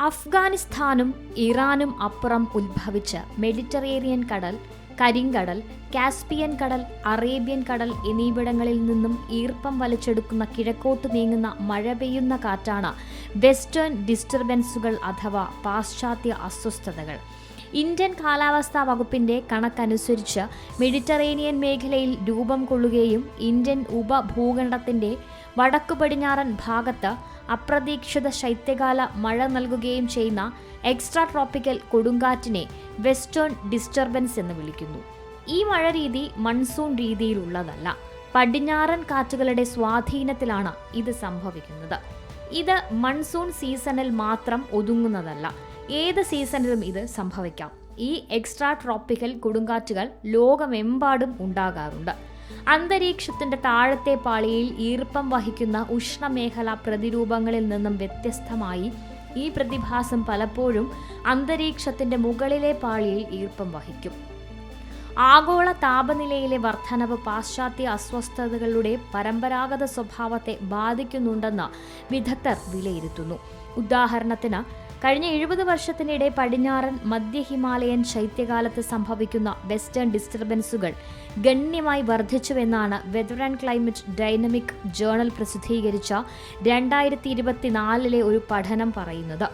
അഫ്ഗാനിസ്ഥാനും ഇറാനും അപ്പുറം ഉത്ഭവിച്ച് മെഡിറ്ററേനിയൻ കടൽ കരിങ്കടൽ കാസ്പിയൻ കടൽ അറേബ്യൻ കടൽ എന്നിവിടങ്ങളിൽ നിന്നും ഈർപ്പം വലിച്ചെടുക്കുന്ന കിഴക്കോട്ട് നീങ്ങുന്ന മഴ പെയ്യുന്ന കാറ്റാണ് വെസ്റ്റേൺ ഡിസ്റ്റർബൻസുകൾ അഥവാ പാശ്ചാത്യ അസ്വസ്ഥതകൾ. ഇന്ത്യൻ കാലാവസ്ഥാ വകുപ്പിന്റെ കണക്കനുസരിച്ച് മെഡിറ്ററേനിയൻ മേഖലയിൽ രൂപം കൊള്ളുകയും ഇന്ത്യൻ ഉപഭൂഖണ്ഡത്തിന്റെ വടക്കു പടിഞ്ഞാറൻ ഭാഗത്ത് അപ്രതീക്ഷിത ശൈത്യകാല മഴ നൽകുകയും ചെയ്യുന്ന എക്സ്ട്രാ ട്രോപ്പിക്കൽ കൊടുങ്കാറ്റിനെ വെസ്റ്റേൺ ഡിസ്റ്റർബൻസ് എന്ന് വിളിക്കുന്നു. ഈ മഴ രീതി മൺസൂൺ രീതിയിലുള്ളതല്ല. പടിഞ്ഞാറൻ കാറ്റുകളുടെ സ്വാധീനത്തിലാണ് ഇത് സംഭവിക്കുന്നത്. ഇത് മൺസൂൺ സീസണിൽ മാത്രം ഒതുങ്ങുന്നതല്ല. ഏത് സീസണിലും ഇത് സംഭവിക്കാം. ഈ എക്സ്ട്രാ ട്രോപ്പിക്കൽ കൊടുങ്കാറ്റുകൾ ലോകമെമ്പാടും ഉണ്ടാകാറുണ്ട്. അന്തരീക്ഷത്തിന്റെ താഴത്തെ പാളിയിൽ ഈർപ്പം വഹിക്കുന്ന ഉഷ്ണമേഖല പ്രതിരൂപങ്ങളിൽ നിന്നും വ്യത്യസ്തമായി ഈ പ്രതിഭാസം പലപ്പോഴും അന്തരീക്ഷത്തിന്റെ മുകളിലെ പാളിയിൽ ഈർപ്പം വഹിക്കും. ആഗോള താപനിലയിലെ വർധനവ് പാശ്ചാത്യ അസ്വസ്ഥതകളുടെ പരമ്പരാഗത സ്വഭാവത്തെ ബാധിക്കുന്നുണ്ടെന്ന് വിദഗ്ധർ വിലയിരുത്തുന്നു. ഉദാഹരണത്തിന് കഴിഞ്ഞ എഴുപത് വർഷത്തിനിടെ പടിഞ്ഞാറൻ മധ്യ ഹിമാലയൻ ശൈത്യകാലത്ത് സംഭവിക്കുന്ന വെസ്റ്റേൺ ഡിസ്റ്റർബൻസുകൾ ഗണ്യമായി വർദ്ധിച്ചുവെന്നാണ് weather and climate dynamic journal പ്രസിദ്ധീകരിച്ച രണ്ടായിരത്തി ഇരുപത്തിനാലിലെ ഒരു പഠനം പറയുന്നത്.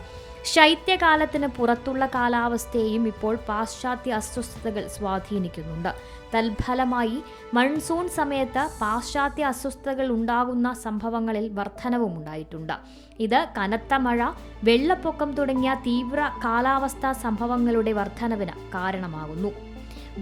ശൈത്യകാലത്തിന് പുറത്തുള്ള കാലാവസ്ഥയെയും ഇപ്പോൾ പാശ്ചാത്യ അസ്വസ്ഥതകൾ സ്വാധീനിക്കുന്നുണ്ട്. തൽഫലമായി മൺസൂൺ സമയത്ത് പാശ്ചാത്യ അസ്വസ്ഥതകൾ ഉണ്ടാകുന്ന സംഭവങ്ങളിൽ വർധനവും ഉണ്ടായിട്ടുണ്ട്. ഇത് കനത്ത മഴ വെള്ളപ്പൊക്കം തുടങ്ങിയ തീവ്ര കാലാവസ്ഥാ സംഭവങ്ങളുടെ വർധനവിന് കാരണമാകുന്നു.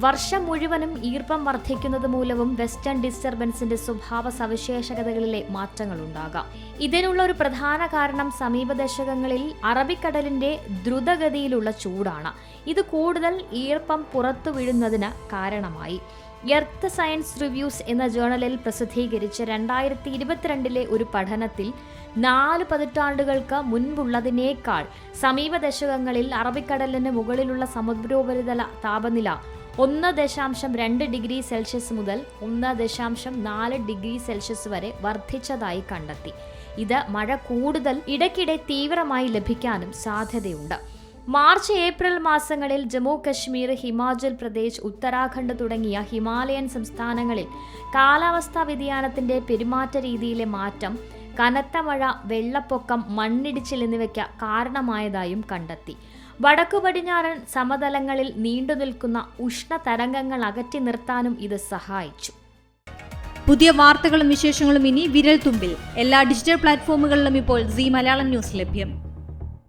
വർഷം മുഴുവനും ഈർപ്പം വർദ്ധിക്കുന്നത് മൂലവും വെസ്റ്റേൺ ഡിസ്റ്റർബൻസിന്റെ സ്വഭാവ സവിശേഷതകളിലെ മാറ്റങ്ങളുണ്ടാകാം. ഇതിനുള്ള ഒരു പ്രധാന കാരണം സമീപ ദശകങ്ങളിൽ അറബിക്കടലിന്റെ ദ്രുതഗതിയിലുള്ള ചൂടാണ്. ഇത് കൂടുതൽ ഈർപ്പം പുറത്തു വീഴുന്നതിന് കാരണമായി. എർത്ത് സയൻസ് റിവ്യൂസ് എന്ന ജേണലിൽ പ്രസിദ്ധീകരിച്ച രണ്ടായിരത്തി ഇരുപത്തിരണ്ടിലെ ഒരു പഠനത്തിൽ നാല് പതിറ്റാണ്ടുകൾക്ക് മുൻപുള്ളതിനേക്കാൾ സമീപ ദശകങ്ങളിൽ അറബിക്കടലിന് മുകളിലുള്ള സമുദ്രോപരിതല താപനില ഒന്ന് ദശാംശം രണ്ട് ഡിഗ്രി സെൽഷ്യസ് മുതൽ ഒന്ന് ദശാംശം നാല് ഡിഗ്രി സെൽഷ്യസ് വരെ വർദ്ധിച്ചതായി കണ്ടെത്തി. ഇത് മഴ കൂടുതൽ ഇടയ്ക്കിടെ തീവ്രമായി ലഭിക്കാനും സാധ്യതയുണ്ട്. മാർച്ച് ഏപ്രിൽ മാസങ്ങളിൽ ജമ്മു കശ്മീർ ഹിമാചൽ പ്രദേശ് ഉത്തരാഖണ്ഡ് തുടങ്ങിയ ഹിമാലയൻ സംസ്ഥാനങ്ങളിൽ കാലാവസ്ഥാ വ്യതിയാനത്തിന്റെ പെരുമാറ്റ രീതിയിലെ മാറ്റം കനത്ത മഴ വെള്ളപ്പൊക്കം മണ്ണിടിച്ചിൽ എന്നിവയ്ക്ക് കാരണമായതായും കണ്ടെത്തി. വടക്കു പടിഞ്ഞാറൻ സമതലങ്ങളിൽ നീണ്ടുനിൽക്കുന്ന ഉഷ്ണതരംഗങ്ങൾ അകറ്റി നിർത്താനും ഇത് സഹായിച്ചു. പുതിയ വാർത്തകളും വിശേഷങ്ങളും ഇനി വിരൽ തുമ്പിൽ എല്ലാ ഡിജിറ്റൽ പ്ലാറ്റ്ഫോമുകളിലും ഇപ്പോൾ സി മലയാളം ന്യൂസ് ലഭ്യം.